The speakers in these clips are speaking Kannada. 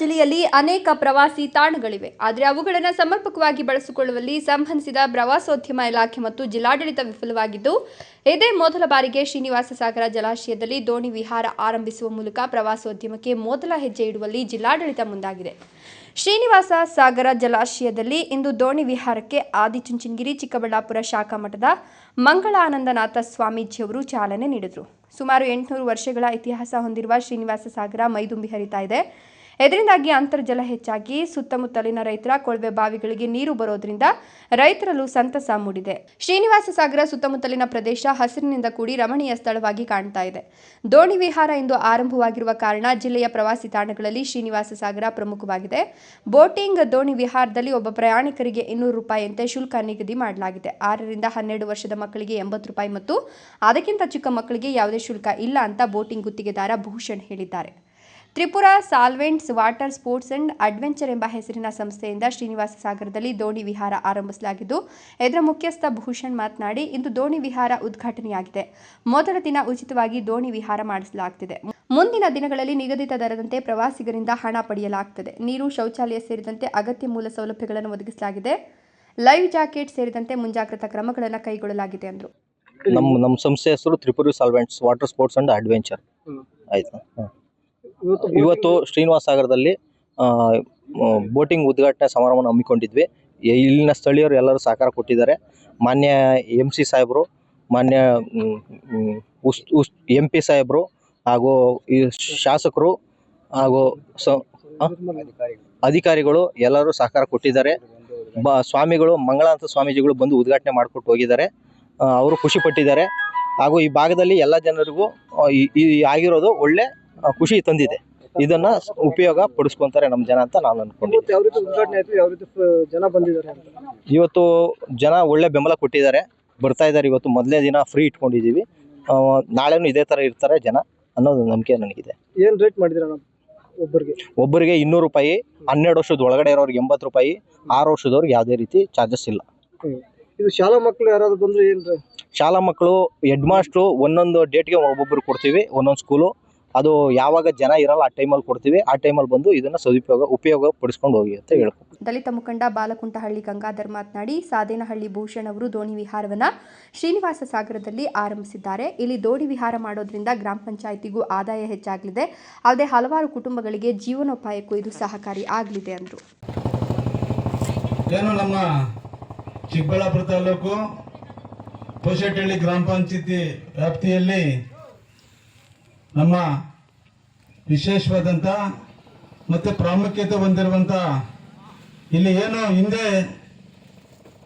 ಜಿಲ್ಲೆಯಲ್ಲಿ ಅನೇಕ ಪ್ರವಾಸಿ ತಾಣಗಳಿವೆ. ಆದರೆ ಅವುಗಳನ್ನು ಸಮರ್ಪಕವಾಗಿ ಬಳಸಿಕೊಳ್ಳುವಲ್ಲಿ ಸಂಬಂಧಿಸಿದ ಪ್ರವಾಸೋದ್ಯಮ ಇಲಾಖೆ ಮತ್ತು ಜಿಲ್ಲಾಡಳಿತ ವಿಫಲವಾಗಿದ್ದು, ಇದೇ ಮೊದಲ ಬಾರಿಗೆ ಶ್ರೀನಿವಾಸ ಸಾಗರ ಜಲಾಶಯದಲ್ಲಿ ದೋಣಿ ವಿಹಾರ ಆರಂಭಿಸುವ ಮೂಲಕ ಪ್ರವಾಸೋದ್ಯಮಕ್ಕೆ ಮೊದಲ ಹೆಜ್ಜೆ ಇಡುವಲ್ಲಿ ಜಿಲ್ಲಾಡಳಿತ ಮುಂದಾಗಿದೆ. ಶ್ರೀನಿವಾಸ ಸಾಗರ ಜಲಾಶಯದಲ್ಲಿ ಇಂದು ದೋಣಿ ವಿಹಾರಕ್ಕೆ ಆದಿಚುಂಚನಗಿರಿ ಚಿಕ್ಕಬಳ್ಳಾಪುರ ಶಾಖಾ ಮಠದ ಮಂಗಳಾನಂದನಾಥ ಸ್ವಾಮೀಜಿಯವರು ಚಾಲನೆ ನೀಡಿದರು. ಸುಮಾರು ಎಂಟುನೂರು ವರ್ಷಗಳ ಇತಿಹಾಸ ಹೊಂದಿರುವ ಶ್ರೀನಿವಾಸ ಸಾಗರ ಮೈದುಂಬಿ ಹರಿತಾ ಇದೆ. ಇದರಿಂದಾಗಿ ಅಂತರ್ಜಲ ಹೆಚ್ಚಾಗಿ ಸುತ್ತಮುತ್ತಲಿನ ರೈತರ ಕೊಳವೆ ಬಾವಿಗಳಿಗೆ ನೀರು ಬರೋದ್ರಿಂದ ರೈತರಲ್ಲೂ ಸಂತಸ ಮೂಡಿದೆ. ಶ್ರೀನಿವಾಸ ಸಾಗರ ಸುತ್ತಮುತ್ತಲಿನ ಪ್ರದೇಶ ಹಸಿರಿನಿಂದ ಕೂಡಿ ರಮಣೀಯ ಸ್ಥಳವಾಗಿ ಕಾಣ್ತಾ ಇದೆ. ದೋಣಿ ವಿಹಾರ ಇಂದು ಆರಂಭವಾಗಿರುವ ಕಾರಣ ಜಿಲ್ಲೆಯ ಪ್ರವಾಸಿ ತಾಣಗಳಲ್ಲಿ ಶ್ರೀನಿವಾಸ ಸಾಗರ ಪ್ರಮುಖವಾಗಿದೆ. ಬೋಟಿಂಗ್ ದೋಣಿ ವಿಹಾರದಲ್ಲಿ ಒಬ್ಬ ಪ್ರಯಾಣಿಕರಿಗೆ ಇನ್ನೂರು ರೂಪಾಯಿಯಂತೆ ಶುಲ್ಕ ನಿಗದಿ ಮಾಡಲಾಗಿದೆ. ಆರರಿಂದ ಹನ್ನೆರಡು ವರ್ಷದ ಮಕ್ಕಳಿಗೆ ಎಂಬತ್ತು ರೂಪಾಯಿ ಮತ್ತು ಅದಕ್ಕಿಂತ ಚಿಕ್ಕ ಮಕ್ಕಳಿಗೆ ಯಾವುದೇ ಶುಲ್ಕ ಇಲ್ಲ ಅಂತ ಬೋಟಿಂಗ್ ಗುತ್ತಿಗೆದಾರ ಭೂಷಣ್ ಹೇಳಿದ್ದಾರೆ. Tripura solvents water sports and adventure ಎಂಬ ಹೆಸರಿನ ಸಂಸ್ಥೆಯಿಂದ ಶ್ರೀನಿವಾಸ ಸಾಗರದಲ್ಲಿ ದೋಣಿ ವಿಹಾರ ಆರಂಭಿಸಲಾಗಿದ್ದು ಇದರ ಮುಖ್ಯಸ್ಥ ಭೂಷಣ್ ಮಾತನಾಡಿ ಇಂದು ದೋಣಿ ವಿಹಾರ ಉದ್ಘಾಟನೆಯಾಗಿದೆ. ಮೊದಲ ದಿನ ಉಚಿತವಾಗಿ ದೋಣಿ ವಿಹಾರ ಮಾಡಿಸಲಾಗುತ್ತಿದೆ ಮುಂದಿನ ದಿನಗಳಲ್ಲಿ ನಿಗದಿತ ದರದಂತೆ ಪ್ರವಾಸಿಗರಿಂದ ಹಣ ಪಡೆಯಲಾಗುತ್ತದೆ ನೀರು ಶೌಚಾಲಯ ಸೇರಿದಂತೆ ಅಗತ್ಯ ಮೂಲ ಸೌಲಭ್ಯಗಳನ್ನು ಒದಗಿಸಲಾಗಿದೆ. ಲೈವ್ ಜಾಕೆಟ್ ಸೇರಿದಂತೆ ಮುಂಜಾಗ್ರತಾ ಕ್ರಮಗಳನ್ನು ಕೈಗೊಳ್ಳಲಾಗಿದೆ ಎಂದರು ನಮ್ಮ ನಮ್ಮ ಸಂಸ್ಥೆ ಹೆಸರು Tripuri solvents water sports and adventure. ಆಯಿತು. ಇವತ್ತು ಶ್ರೀನಿವಾಸ ಸಾಗರದಲ್ಲಿ ಬೋಟಿಂಗ್ ಉದ್ಘಾಟನೆ ಸಮಾರಂಭವನ್ನು ಹಮ್ಮಿಕೊಂಡಿದ್ವಿ. ಇಲ್ಲಿನ ಸ್ಥಳೀಯರು ಎಲ್ಲರೂ ಸಹಕಾರ ಕೊಟ್ಟಿದ್ದಾರೆ. ಮಾನ್ಯ ಎಂ ಸಿ ಸಾಹೇಬರು, ಮಾನ್ಯ ಉಸ್ ಉಸ್, ಎಂ ಪಿ ಸಾಹೇಬರು ಹಾಗೂ ಈ ಶಾಸಕರು ಹಾಗೂ ಸ ಅಧಿಕಾರಿಗಳು ಎಲ್ಲರೂ ಸಹಕಾರ ಕೊಟ್ಟಿದ್ದಾರೆ. ಬ, ಸ್ವಾಮಿಗಳು, ಮಂಗಳಾಂತ ಸ್ವಾಮೀಜಿಗಳು ಬಂದು ಉದ್ಘಾಟನೆ ಮಾಡಿಕೊಟ್ಟು ಹೋಗಿದ್ದಾರೆ. ಅವರು ಖುಷಿ ಪಟ್ಟಿದ್ದಾರೆ. ಹಾಗೂ ಈ ಭಾಗದಲ್ಲಿ ಎಲ್ಲ ಜನರಿಗೂ ಈ- ಆಗಿರೋದು ಒಳ್ಳೆ ಖುಷಿ ತಂದಿದೆ. ಇದನ್ನ ಉಪಯೋಗ ಪಡಿಸ್ಕೊಂತಾರೆ ನಮ್ಮ ಜನ ಅಂತ ನಾನು ಅನ್ಕೊಂಡಿದ್ದೆ ಇವತ್ತು ಯಾವ ರೀತಿ ಉದ್ಘಾಟನೆ ಆಯ್ತು ಯಾವ ರೀತಿ ಜನ ಬಂದಿದ್ದಾರೆ ಅಂತ? ಇವತ್ತು ಜನ ಒಳ್ಳೆ ಬೆಂಬಲ ಕೊಟ್ಟಿದ್ದಾರೆ ಬರ್ತಾ ಇದ್ದಾರೆ ಇವತ್ತು ಮೊದಲನೇ ದಿನ ಫ್ರೀ ಇಟ್ಕೊಂಡಿದ್ದೀವಿ ಆ, ನಾಳೆನೂ ಇದೇ ಥರ ಇರ್ತಾರೆ ಜನ ಅನ್ನೋದು ನಂಬಿಕೆ ನನಗಿದೆ. ಏನ್ ರೇಟ್ ಮಾಡಿದಿರ ಒಬ್ಬರಿಗೆ? ಒಬ್ಬರಿಗೆ ಇನ್ನೂರು ರೂಪಾಯಿ ಹನ್ನೆರಡು ವರ್ಷದ ಒಳಗಡೆ ಇರೋರಿಗೆ ಎಂಬತ್ತು ರೂಪಾಯಿ ಆರು ವರ್ಷದವ್ರಿಗೆ ಯಾವುದೇ ರೀತಿ ಚಾರ್ಜಸ್ ಇಲ್ಲ. ಇದು ಶಾಲಾ ಮಕ್ಕಳು ಯಾರಾದ್ರು ಬಂದ್ರೆ ಶಾಲಾ ಮಕ್ಕಳು ಹೆಡ್ ಮಾಸ್ಟ್ರು ಒಂದೊಂದು ಡೇಟ್ಗೆ ಒಬ್ಬೊಬ್ಬರು ಕೊಡ್ತೀವಿ ಒಂದೊಂದು ಸ್ಕೂಲು ಅದು ಯಾವಾಗ ಜನ ಇರಲ್ಲ ಆ ಟೈಮಲ್ಲಿ ಕೊಡ್ತೀವಿ ಆ ಟೈಮಲ್ಲಿ ಬಂದು ಇದನ್ನ ಸದುಪಯೋಗ ಉಪಯೋಗ ಪಡಿಸ್ಕೊಂಡು ಹೋಗಿ ಅಂತ ಹೇಳ್ಕೊ ದಲಿತ ಮುಖಂಡ ಬಾಲಕುಂಟಹಳ್ಳಿ ಗಂಗಾಧರ್ ಮಾತನಾಡಿ ಸಾದೇನಹಳ್ಳಿ ಭೂಷಣ್ ಅವರು ದೋಣಿ ವಿಹಾರವನ್ನ ಶ್ರೀನಿವಾಸ ಸಾಗರದಲ್ಲಿ ಆರಂಭಿಸಿದ್ದಾರೆ. ಇಲ್ಲಿ ದೋಣಿ ವಿಹಾರ ಮಾಡೋದ್ರಿಂದ ಗ್ರಾಮ ಪಂಚಾಯಿತಿಗೂ ಆದಾಯ ಹೆಚ್ಚಾಗಲಿದೆ. ಅಲ್ಲದೆ ಹಲವಾರು ಕುಟುಂಬಗಳಿಗೆ ಜೀವನೋಪಾಯಕ್ಕೂ ಇದು ಸಹಕಾರಿ ಆಗಲಿದೆ ಅಂದರು. ಏನು ನಮ್ಮ ಚಿಕ್ಕಬಳ್ಳಾಪುರ ತಾಲೂಕು ಪೋಷಟಹಳ್ಳಿ ಗ್ರಾಮ ಪಂಚಾಯತಿ ವ್ಯಾಪ್ತಿಯಲ್ಲಿ ನಮ್ಮ ವಿಶೇಷವಾದಂಥ ಮತ್ತು ಪ್ರಾಮುಖ್ಯತೆ ಹೊಂದಿರುವಂಥ ಇಲ್ಲಿ ಏನು ಹಿಂದೆ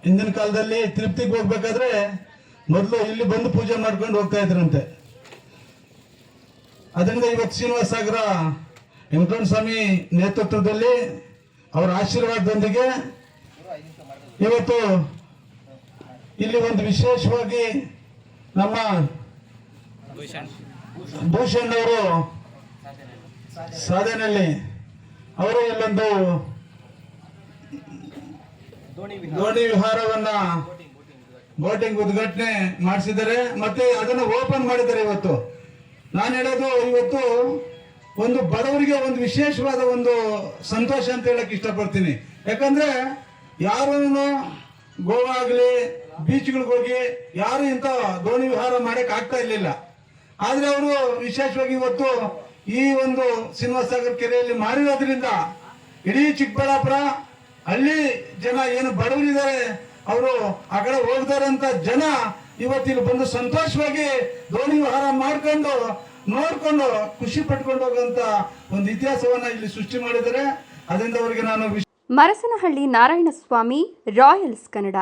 ಹಿಂದಿನ ಕಾಲದಲ್ಲಿ ತಿರುಪ್ತಿಗೆ ಹೋಗ್ಬೇಕಾದ್ರೆ ಮೊದಲು ಇಲ್ಲಿ ಬಂದು ಪೂಜೆ ಮಾಡ್ಕೊಂಡು ಹೋಗ್ತಾ ಇದ್ರಂತೆ. ಅದರಿಂದ ಇವತ್ತು ಶ್ರೀನಿವಾಸ ಸಾಗರ ವೆಂಕಟರಮಣ ಸ್ವಾಮಿ ನೇತೃತ್ವದಲ್ಲಿ ಅವರ ಆಶೀರ್ವಾದದೊಂದಿಗೆ ಇವತ್ತು ಇಲ್ಲಿ ಒಂದು ವಿಶೇಷವಾಗಿ ನಮ್ಮ ಭೂಷಣ್ ಅವರು ಸಾಧನೆಯಲ್ಲಿ, ಅವರು ಇಲ್ಲೊಂದು ದೋಣಿ ವಿಹಾರವನ್ನ ಬೋಟಿಂಗ್ ಉದ್ಘಾಟನೆ ಮಾಡಿಸಿದ್ದಾರೆ. ಮತ್ತೆ ಅದನ್ನ ಓಪನ್ ಮಾಡಿದ್ದಾರೆ ಇವತ್ತು. ನಾನು ಹೇಳೋದು, ಇವತ್ತು ಒಂದು ಬಡವರಿಗೆ ಒಂದು ವಿಶೇಷವಾದ ಒಂದು ಸಂತೋಷ ಅಂತ ಹೇಳಕ್ ಇಷ್ಟಪಡ್ತೀನಿ. ಯಾಕಂದ್ರೆ ಯಾರೂ ಗೋವಾ ಆಗಲಿ ಬೀಚ್ಗಳಿಗೆ ಹೋಗಿ ಯಾರು ಇಂಥ ದೋಣಿ ವಿಹಾರ ಮಾಡಕ್ ಆಗ್ತಾ ಇರ್ಲಿಲ್ಲ. ಆದ್ರೆ ಅವರು ವಿಶೇಷವಾಗಿ ಇವತ್ತು ಈ ಒಂದು ಶ್ರೀನಿವಾಸ ಸಾಗರ್ ಕೆರೆಯಲ್ಲಿ ಮಾಡಿರೋದ್ರಿಂದ ಇಡೀ ಚಿಕ್ಕಬಳ್ಳಾಪುರ, ಹಳ್ಳಿ ಜನ ಏನು ಬಡವರಿದ್ದಾರೆ, ಅವರು ಆ ಕಡೆ ಅಂತ ಜನ ಇವತ್ತಿಲ್ಲಿ ಬಂದು ಸಂತೋಷವಾಗಿ ದೋಣಿ ವಿಹಾರ ಮಾಡ್ಕೊಂಡು, ನೋಡ್ಕೊಂಡು ಖುಷಿ ಪಟ್ಕೊಂಡು ಹೋಗುವಂತ ಒಂದು ಇತಿಹಾಸವನ್ನ ಇಲ್ಲಿ ಸೃಷ್ಟಿ ಮಾಡಿದ್ದಾರೆ. ಅದರಿಂದ ಅವರಿಗೆ ನಾನು ಮರಸನಹಳ್ಳಿ ನಾರಾಯಣಸ್ವಾಮಿ ರಾಯಲ್ಸ್ ಕನ್ನಡ